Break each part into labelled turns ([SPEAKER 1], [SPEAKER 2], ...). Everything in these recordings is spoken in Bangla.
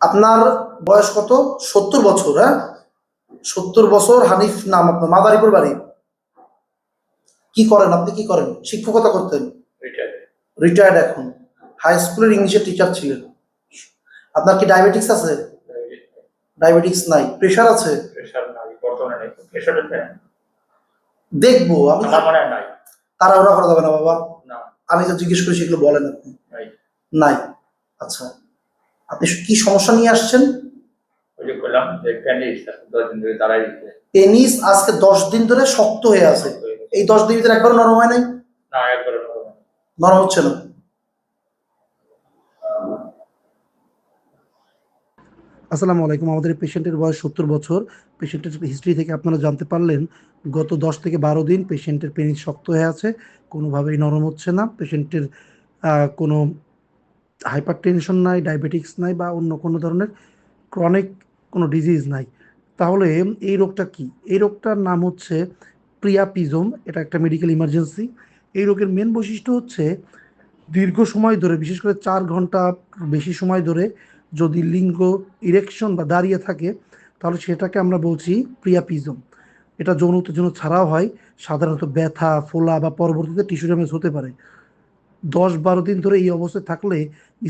[SPEAKER 1] আপনার বয়স কত? সত্তর বছর হ্যাঁ? সত্তর বছর হানিফ নাম আপনার মাদারীপুর বাড়ি। কি করেন আপনি? কি করেন? শিক্ষকতা করতেন? রিটায়ার্ড এখন। হাই স্কুলের ইংলিশের টিচার ছিলেন। আপনার কি ডায়াবেটিক্স আছে? ডায়াবেটিক্স নাই। প্রেশার আছে? দেখব আমি
[SPEAKER 2] আমার মনে
[SPEAKER 1] তারা ওরা করা যাবে না বাবা। আমি তো জিজ্ঞেস করি সেগুলো বলেন আপনি।
[SPEAKER 2] নাই।
[SPEAKER 1] আচ্ছা। আপনি কি সমস্যা নিয়ে আসছেন?
[SPEAKER 2] ওই যে করলাম দশ দিন ধরে দাঁড়াই দিতে
[SPEAKER 1] আজকে দশ দিন ধরে শক্ত হয়ে আছে। এই দশ দিন ভিতরে একবার নরম হয় নাই?
[SPEAKER 2] না একবারে নরম
[SPEAKER 1] হচ্ছে না? আসসালামু আলাইকুম। আমাদের পেশেন্টের বয়স সত্তর বছর। পেশেন্টের হিস্ট্রি থেকে আপনারা জানতে পারলেন গত দশ থেকে বারো দিন পেশেন্টের পেনিস শক্ত হয়ে আছে কোনোভাবেই নরম হচ্ছে না। পেশেন্টের কোনো হাইপার টেনশন নাই, ডায়াবেটিক্স নাই বা অন্য কোনো ধরনের ক্রনিক কোনো ডিজিজ নাই। তাহলে এই রোগটা কি? এই রোগটার নাম হচ্ছে প্রিয়াপিজম এটা একটা মেডিকেল ইমার্জেন্সি এই রোগের মেন বৈশিষ্ট্য হচ্ছে দীর্ঘ সময় ধরে, বিশেষ করে চার ঘণ্টা বেশি সময় ধরে যদি লিঙ্গ ইরেকশন বা দাঁড়িয়ে থাকে, তাহলে সেটাকে আমরা বলছি প্রিয়াপিজম এটা যৌন উত্তেজনা ছাড়াও হয়, সাধারণত ব্যথা, ফোলা বা পরবর্তীতে টিস্যু ড্যামেজ হতে পারে। দশ বারো দিন ধরে এই অবস্থায় থাকলে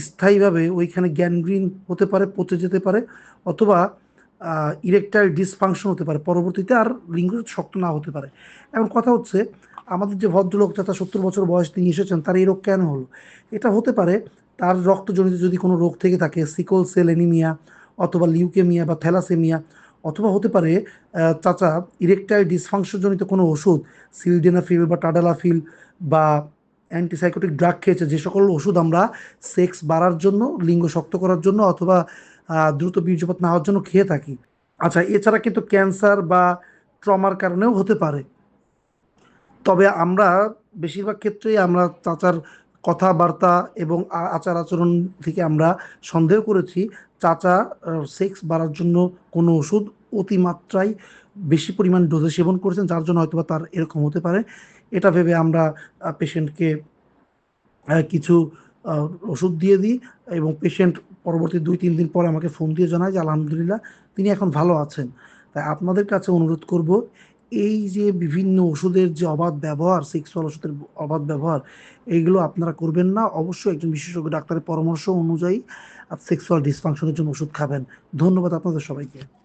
[SPEAKER 1] স্থায়ীভাবে ওইখানে গ্যানগ্রিন হতে পারে, পচে যেতে পারে, অথবা ইরেকটাইল ডিসফাংশন হতে পারে, পরবর্তীতে আর লিঙ্গ শক্ত না হতে পারে। এখন কথা হচ্ছে, আমাদের যে ভদ্রলোক যারা সত্তর বছর বয়স তিনি এসেছেন, তার এই রোগ কেন হলো? এটা হতে পারে, তার রক্তজনিত যদি কোনো রোগ থেকে থাকে সিকল সেল এনিমিয়া অথবা লিউকেমিয়া বা থ্যালাসেমিয়া অথবা হতে পারে চাচা ইরেকটাইল ডিসফাংশনজনিত কোনো ওষুধ সিলডেনাফিল বা টাডালাফিল বা অ্যান্টিসাইকোটিক ড্রাগ খেয়েছে, যে সকল ওষুধ আমরা সেক্স বাড়ার জন্য, লিঙ্গ শক্ত করার জন্য অথবা দ্রুত বীর্যপাত না হওয়ার জন্য খেয়ে থাকি। আচ্ছা এছাড়া কিন্তু ক্যান্সার বা ট্রমার কারণেও হতে পারে। তবে আমরা বেশিরভাগ ক্ষেত্রেই আমরা চাচার কথাবার্তা এবং আচার আচরণ থেকে আমরা সন্দেহ করেছি, চাচা সেক্স বাড়ার জন্য কোনো ওষুধ অতিমাত্রায় বেশি পরিমাণ ডোজে সেবন করেছেন, যার জন্য হয়তোবা তার এরকম হতে পারে। এটা ভেবে আমরা পেশেন্টকে কিছু ওষুধ দিয়ে দিই এবং পেশেন্ট পরবর্তী দুই, তিন দিন পরে আমাকে ফোন দিয়ে জানায় যে, আলহামদুলিল্লাহ, তিনি এখন ভালো আছেন। তাই আপনাদের কাছে অনুরোধ করব, এই যে বিভিন্ন ওষুধের যে অবাধ ব্যবহার সেক্সুয়াল ওষুধের অবাধ ব্যবহার, এইগুলো আপনারা করবেন না। অবশ্যই একজন বিশেষজ্ঞ ডাক্তারের পরামর্শ অনুযায়ী সেক্সুয়াল ডিসফাংশনের জন্য ওষুধ খাবেন। ধন্যবাদ আপনাদের সবাইকে।